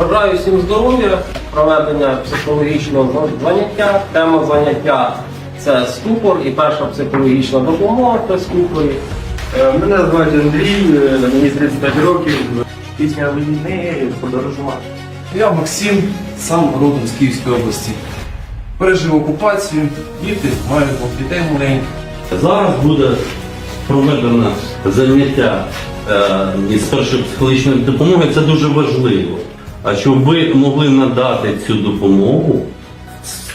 Бажаю всім здоров'я, проведення психологічного заняття. Тема заняття це ступор і перша психологічна допомога при ступорі. Е, Мене звати Андрій, е, мені 35 років. Пісня війни подорожувати. Я Максим, сам родом з Київської області. Пережив окупацію, діти, маю двох дітей маленьких. Зараз буде проведено заняття е, із першої психологічної допомоги. Це дуже важливо. А щоб ви могли надати цю допомогу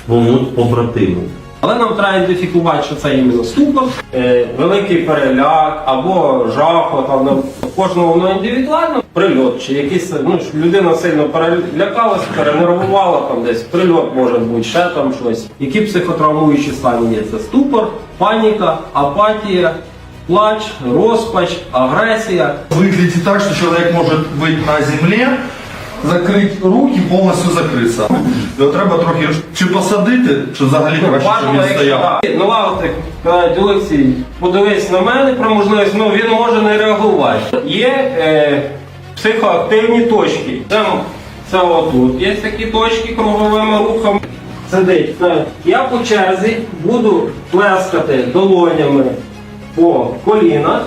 своєму побратиму. Але нам треба ідентифікувати, що це іменно ступор, е, великий переляк або жахо, там на кожного воно індивідуально, прильот, чи якийсь, ну, ж людина сильно перелякалась, перенервувала, там десь прильот може бути, ще там щось. Які психотравмуючі стані є? Це ступор, паніка, апатія, плач, розпач, агресія. Выглядит так, что человек может быть на земле, закрити руки, повністю закритися. Його треба трохи чи посадити, чи взагалі краще, щоб він стояв. ну лавти кажуть, Олексій, подивись на мене про можливість, ну він може не реагувати. Є е, психоактивні точки. Це, це отут. Є такі точки круговими рухами. Сидить. Я по черзі буду плескати долонями по колінах.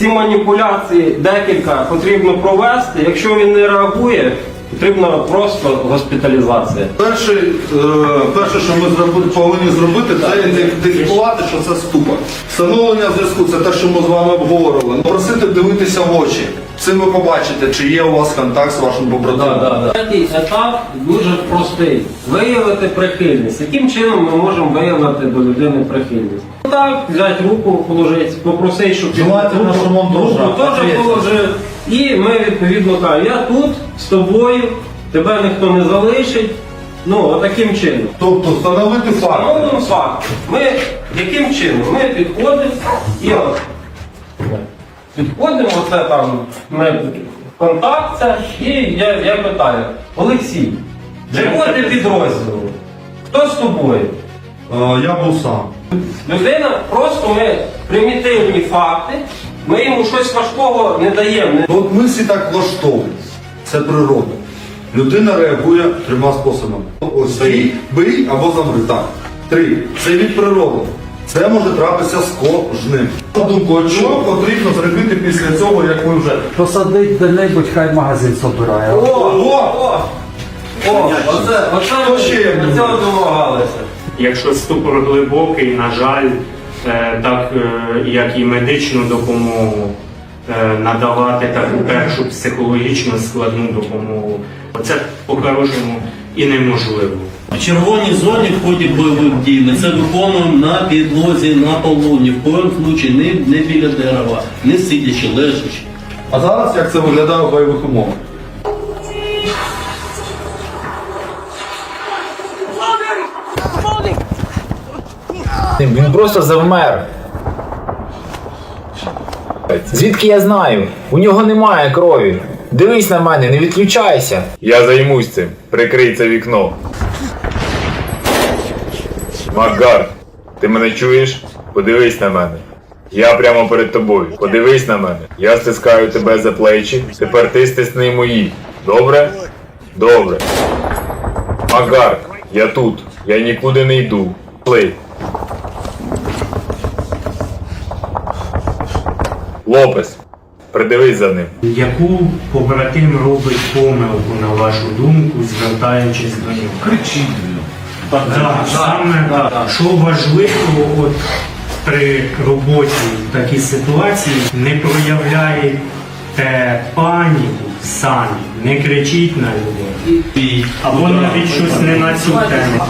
Ці маніпуляції декілька потрібно провести. Якщо він не реагує, потрібна просто госпіталізація. Перше, е, перше, що ми зроби- повинні зробити, це ідентифікувати, що це ступор. Встановлення зв'язку це те, що ми з вами обговорювали. Просити дивитися в очі. Цим ви побачите, чи є у вас контакт з вашим побратимом. Третій етап дуже простий. Виявити прихильність. Яким чином ми можемо виявити до людини прихильність? Так, взяти руку, положити, попросити, щоб Желательно, руку, щоб руку держав. теж Ответственно. положив. І ми відповідно кажемо, я тут з тобою, тебе ніхто не залишить. Ну, отаким чином. Тобто встановити факт. Встановлюємо факт. Ми яким чином? Ми підходимо і от. Підходимо, оце там ми контакт це, і я, я питаю, Олексій, якого ти підрозділу? Хто з тобою? Е, Я був сам. Людина, просто ми примітивні факти, ми йому щось важкого не даємо. От ми всі так влаштовані. Це природа. Людина реагує трьома способами. Ось стій, бий або замри. Так. Три. Це від природи. Це може трапитися з кожним. Думку, що потрібно зробити після цього, як ви вже Посадить де-небудь, хай магазин собирає. О, о, о, оце, оце Що ще ми я до буду? цього домагалися. Якщо ступор глибокий, на жаль, е, так е, як і медичну допомогу, е, надавати таку першу психологічно складну допомогу, це по-хорошому і неможливо. В червоній зоні в ході бойових дій ми це виконуємо на підлозі, на полу, ні в коєму случаї, не, не біля дерева, не сидячи, лежачи. А зараз як це виглядає в бойових умовах? Він просто завмер. Звідки я знаю? У нього немає крові. Дивись на мене, не відключайся. Я займусь цим. Прикрий це вікно. Макгар, ти мене чуєш? Подивись на мене. Я прямо перед тобою. Подивись на мене. Я стискаю тебе за плечі. Тепер ти стисни мої. Добре? Добре. Макгар, я тут. Я нікуди не йду. Плей. Лопес, придивись за ним. Яку побратим робить помилку, на вашу думку, звертаючись до нього? Кричіть. Так, саме що важливо от, при роботі в такій ситуації, не проявляйте паніку самі, не кричіть на людей. Або навіть щось не на цю тему.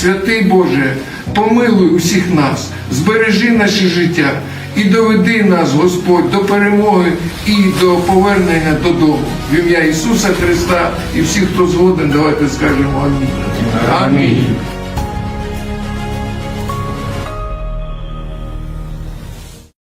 Святий Боже, помилуй усіх нас, збережи наше життя і доведи нас, Господь, до перемоги і до повернення додому. В ім'я Ісуса Христа і всіх, хто згоден, давайте скажемо амінь. Амінь.